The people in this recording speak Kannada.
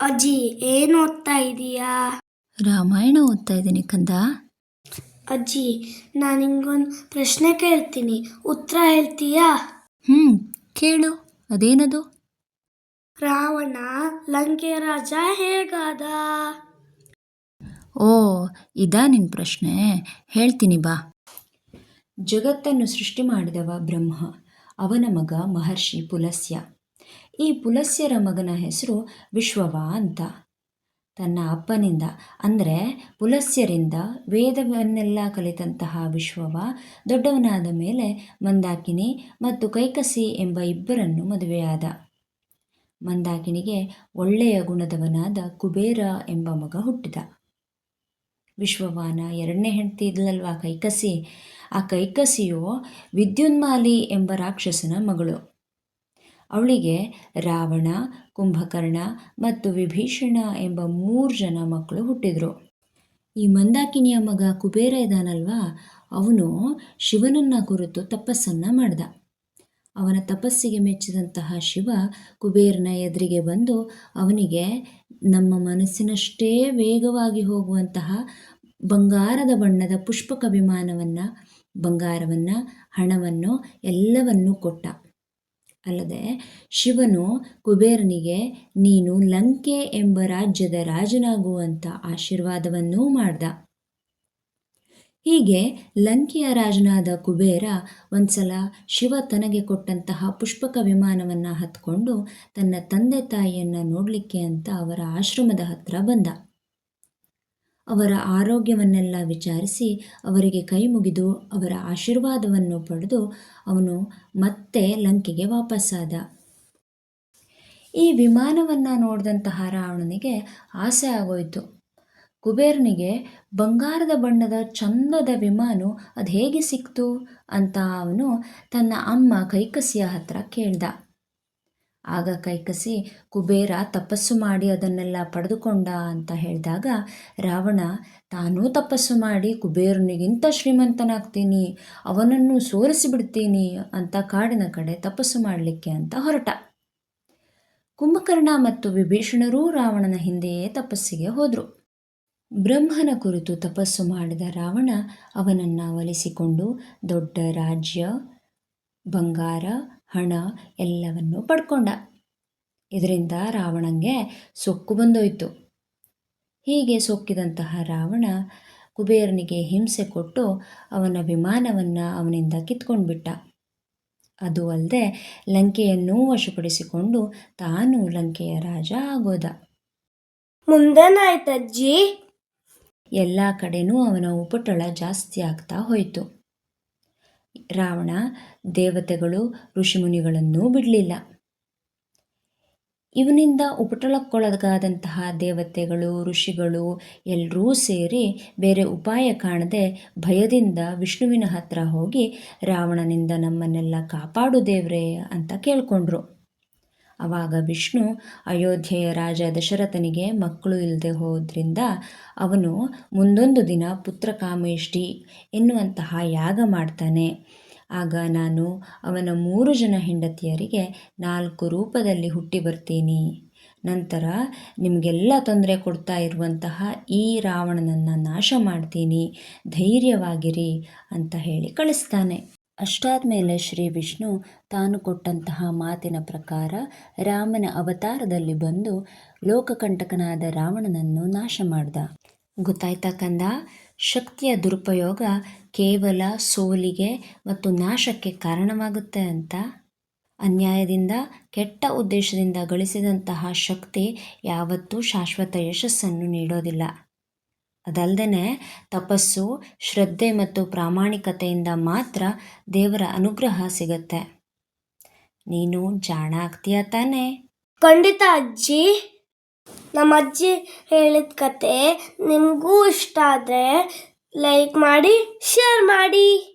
ಅಜ್ಜಿ ಏನು ಓದ್ತಾ ಇದೀಯಾ? ರಾಮಾಯಣ ಓದ್ತಾ ಇದ್ದೀನಿ ಕಂದ. ಅಜ್ಜಿ ನಾನು ನಿಂಗೊಂದು ಪ್ರಶ್ನೆ ಕೇಳ್ತೀನಿ. ಉತ್ತರ ಹೇಳ್ತೀಯಾ? ಹ್ಞೂ ಕೇಳು. ಅದೇನದು? ರಾವಣ ಲಂಕೆ ರಾಜ ಹೇಗಾದ? ಓ ಇದಾ ನಿನ್ನ ಪ್ರಶ್ನೆ. ಹೇಳ್ತೀನಿ ಬಾ. ಜಗತ್ತನ್ನು ಸೃಷ್ಟಿ ಮಾಡಿದವ ಬ್ರಹ್ಮ. ಅವನ ಮಗ ಮಹರ್ಷಿ ಪುಲಸ್ಯ. ಈ ಪುಲಸ್ಯರ ಮಗನ ಹೆಸರು ವಿಶ್ವವ ಅಂತ. ತನ್ನ ಅಪ್ಪನಿಂದ, ಅಂದರೆ ಪುಲಸ್ಯರಿಂದ ವೇದವನ್ನೆಲ್ಲ ಕಲಿತಂತಹ ವಿಶ್ವವ ದೊಡ್ಡವನಾದ ಮೇಲೆ ಮಂದಾಕಿನಿ ಮತ್ತು ಕೈಕಸಿ ಎಂಬ ಇಬ್ಬರನ್ನು ಮದುವೆಯಾದ. ಮಂದಾಕಿನಿಗೆ ಒಳ್ಳೆಯ ಗುಣದವನಾದ ಕುಬೇರ ಎಂಬ ಮಗ ಹುಟ್ಟಿದ. ವಿಶ್ವವಾನ ಎರಡನೇ ಹೆಂಡತಿ ಇದ್ಲಲ್ವಾ ಕೈಕಸಿ? ಆ ಕೈಕಸಿಯು ವಿದ್ಯುನ್ಮಾಲಿ ಎಂಬ ರಾಕ್ಷಸನ ಮಗಳು. ಅವಳಿಗೆ ರಾವಣ, ಕುಂಭಕರ್ಣ ಮತ್ತು ವಿಭೀಷಣ ಎಂಬ ಮೂರು ಜನ ಮಕ್ಕಳು ಹುಟ್ಟಿದರು. ಈ ಮಂದಾಕಿನಿಯ ಮಗ ಕುಬೇರ ಇದ್ದಾನಲ್ವಾ ಅವನು ಶಿವನನ್ನ ಕುರಿತು ತಪಸ್ಸನ್ನು ಮಾಡ್ದ. ಅವನ ತಪಸ್ಸಿಗೆ ಮೆಚ್ಚಿದಂತಹ ಶಿವ ಕುಬೇರನ ಎದುರಿಗೆ ಬಂದು ಅವನಿಗೆ, ನಮ್ಮ ಮನಸ್ಸಿನಷ್ಟೇ ವೇಗವಾಗಿ ಹೋಗುವಂತಹ ಬಂಗಾರದ ಬಣ್ಣದ ಪುಷ್ಪಕ ವಿಮಾನವನ್ನು ಬಂಗಾರವನ್ನು, ಹಣವನ್ನು ಎಲ್ಲವನ್ನೂ ಕೊಟ್ಟ. ಅಲ್ಲದೆ ಶಿವನು ಕುಬೇರನಿಗೆ, ನೀನು ಲಂಕೆ ಎಂಬ ರಾಜ್ಯದ ರಾಜನಾಗುವಂಥ ಆಶೀರ್ವಾದವನ್ನೂ ಮಾಡ್ದ. ಹೀಗೆ ಲಂಕೆಯ ರಾಜನಾದ ಕುಬೇರ ಒಂದ್ಸಲ ಶಿವ ತನಗೆ ಕೊಟ್ಟಂತಹ ಪುಷ್ಪಕ ವಿಮಾನವನ್ನು ಹತ್ಕೊಂಡು ತನ್ನ ತಂದೆ ತಾಯಿಯನ್ನು ನೋಡಲಿಕ್ಕೆ ಅಂತ ಅವರ ಆಶ್ರಮದ ಹತ್ರ ಬಂದ. ಅವರ ಆರೋಗ್ಯವನ್ನೆಲ್ಲ ವಿಚಾರಿಸಿ ಅವರಿಗೆ ಕೈ ಮುಗಿದು ಅವರ ಆಶೀರ್ವಾದವನ್ನು ಪಡೆದು ಅವನು ಮತ್ತೆ ಲಂಕೆಗೆ ವಾಪಸ್ಸಾದ. ಈ ವಿಮಾನವನ್ನು ನೋಡಿದಂತಹ ರಾವಣನಿಗೆ ಆಸೆ ಆಗೋಯಿತು. ಕುಬೇರನಿಗೆ, ಬಂಗಾರದ ಬಣ್ಣದ ಚಂದದ ವಿಮಾನ ಅದು ಹೇಗೆ ಸಿಕ್ತು ಅಂತ ಅವನು ತನ್ನ ಅಮ್ಮ ಕೈಕಸಿಯ ಹತ್ರ ಕೇಳ್ದ. ಆಗ ಕೈಕಸಿ, ಕುಬೇರ, ತಪಸ್ಸು ಮಾಡಿ ಅದನ್ನೆಲ್ಲ ಪಡೆದುಕೊಂಡ ಅಂತ ಹೇಳಿದಾಗ, ರಾವಣ, ತಾನೂ ತಪಸ್ಸು ಮಾಡಿ ಕುಬೇರನಿಗಿಂತ ಶ್ರೀಮಂತನಾಗ್ತೀನಿ, ಅವನನ್ನು ಸೋಲಿಸಿಬಿಡ್ತೀನಿ ಅಂತ ಕಾಡಿನ ಕಡೆ ತಪಸ್ಸು ಮಾಡಲಿಕ್ಕೆ ಅಂತ ಹೊರಟ. ಕುಂಭಕರ್ಣ ಮತ್ತು ವಿಭೀಷಣರೂ ರಾವಣನ ಹಿಂದೆಯೇ ತಪಸ್ಸಿಗೆ ಹೋದರು. ಬ್ರಹ್ಮನ ಕುರಿತು ತಪಸ್ಸು ಮಾಡಿದ ರಾವಣ ಅವನನ್ನು ಒಲಿಸಿಕೊಂಡು ದೊಡ್ಡ ರಾಜ್ಯ, ಬಂಗಾರ ಹಣ ಎಲ್ಲವನ್ನೂ ಪಡ್ಕೊಂಡ. ಇದರಿಂದ ರಾವಣಂಗೆ ಸೊಕ್ಕು ಬಂದೋಯ್ತು. ಹೀಗೆ ಸೊಕ್ಕಿದಂತಹ ರಾವಣ ಕುಬೇರನಿಗೆ ಹಿಂಸೆ ಕೊಟ್ಟು ಅವನ ವಿಮಾನವನ್ನು ಅವನಿಂದ ಕಿತ್ಕೊಂಡ್ಬಿಟ್ಟ. ಅದು ಅಲ್ಲದೆ ಲಂಕೆಯನ್ನೂ ವಶಪಡಿಸಿಕೊಂಡು ತಾನು ಲಂಕೆಯ ರಾಜ ಆಗೋದ. ಮುಂದೇನಾಯ್ತಜ್ಜಿ? ಎಲ್ಲ ಕಡೆನೂ ಅವನ ಉಪಟಳ ಜಾಸ್ತಿ ಆಗ್ತಾ ಹೋಯಿತು. ರಾವಣ, ದೇವತೆಗಳು, ಋಷಿಮುನಿಗಳನ್ನೂ ಬಿಡಲಿಲ್ಲ. ಇವನಿಂದ ಉಪಟಳಕ್ಕೊಳಗಾದಂತಹ ದೇವತೆಗಳು, ಋಷಿಗಳು ಎಲ್ಲರೂ ಸೇರಿ ಬೇರೆ ಉಪಾಯ ಕಾಣದೆ ಭಯದಿಂದ ವಿಷ್ಣುವಿನ ಹತ್ರ ಹೋಗಿ, ರಾವಣನಿಂದ ನಮ್ಮನ್ನೆಲ್ಲ ಕಾಪಾಡು ದೇವ್ರೆ ಅಂತ ಕೇಳ್ಕೊಂಡ್ರು. ಆವಾಗ ವಿಷ್ಣು ಅಯೋಧ್ಯೆಯ ರಾಜ ದಶರಥನಿಗೆ ಮಕ್ಕಳು ಇಲ್ಲದೆ ಹೋದ್ರಿಂದ ಅವನು ಮುಂದೊಂದು ದಿನ ಪುತ್ರ ಕಾಮೇಷ್ಠಿ ಎನ್ನುವಂತಹ ಯಾಗ ಮಾಡ್ತಾನೆ. ಆಗ ನಾನು ಅವನ ಮೂರು ಜನ ಹೆಂಡತಿಯರಿಗೆ ನಾಲ್ಕು ರೂಪದಲ್ಲಿ ಹುಟ್ಟಿ ಬರ್ತೀನಿ. ನಂತರ ನಿಮಗೆಲ್ಲ ತೊಂದರೆ ಕೊಡ್ತಾ ಇರುವಂತಹ ಈ ರಾವಣನನ್ನು ನಾಶ ಮಾಡ್ತೀನಿ. ಧೈರ್ಯವಾಗಿರಿ ಅಂತ ಹೇಳಿ ಕಳಿಸ್ತಾನೆ. ಅಷ್ಟಾದ ಮೇಲೆ ಶ್ರೀ ವಿಷ್ಣು ತಾನು ಕೊಟ್ಟಂತಹ ಮಾತಿನ ಪ್ರಕಾರ ರಾಮನ ಅವತಾರದಲ್ಲಿ ಬಂದು ಲೋಕಕಂಟಕನಾದ ರಾವಣನನ್ನು ನಾಶ ಮಾಡ್ದ. ಗೊತ್ತಾಯ್ತಾ ಕಂದ? ಶಕ್ತಿಯ ದುರುಪಯೋಗ ಕೇವಲ ಸೋಲಿಗೆ ಮತ್ತು ನಾಶಕ್ಕೆ ಕಾರಣವಾಗುತ್ತೆ ಅಂತ. ಅನ್ಯಾಯದಿಂದ, ಕೆಟ್ಟ ಉದ್ದೇಶದಿಂದ ಗಳಿಸಿದಂತಹ ಶಕ್ತಿ ಯಾವತ್ತೂ ಶಾಶ್ವತ ಯಶಸ್ಸನ್ನು ನೀಡೋದಿಲ್ಲ. ಅದಲ್ಲದೆ ತಪಸ್ಸು, ಶ್ರದ್ಧೆ ಮತ್ತು ಪ್ರಾಮಾಣಿಕತೆಯಿಂದ ಮಾತ್ರ ದೇವರ ಅನುಗ್ರಹ ಸಿಗುತ್ತೆ. ನೀನು ಜಾಣ ಆಗ್ತೀಯ ತಾನೆ? ಖಂಡಿತ ಅಜ್ಜಿ. ನಮ್ಮ ಅಜ್ಜಿ ಹೇಳಿದ ಕತೆ ನಿಮಗೂ ಇಷ್ಟ ಆದರೆ ಲೈಕ್ ಮಾಡಿ ಶೇರ್ ಮಾಡಿ.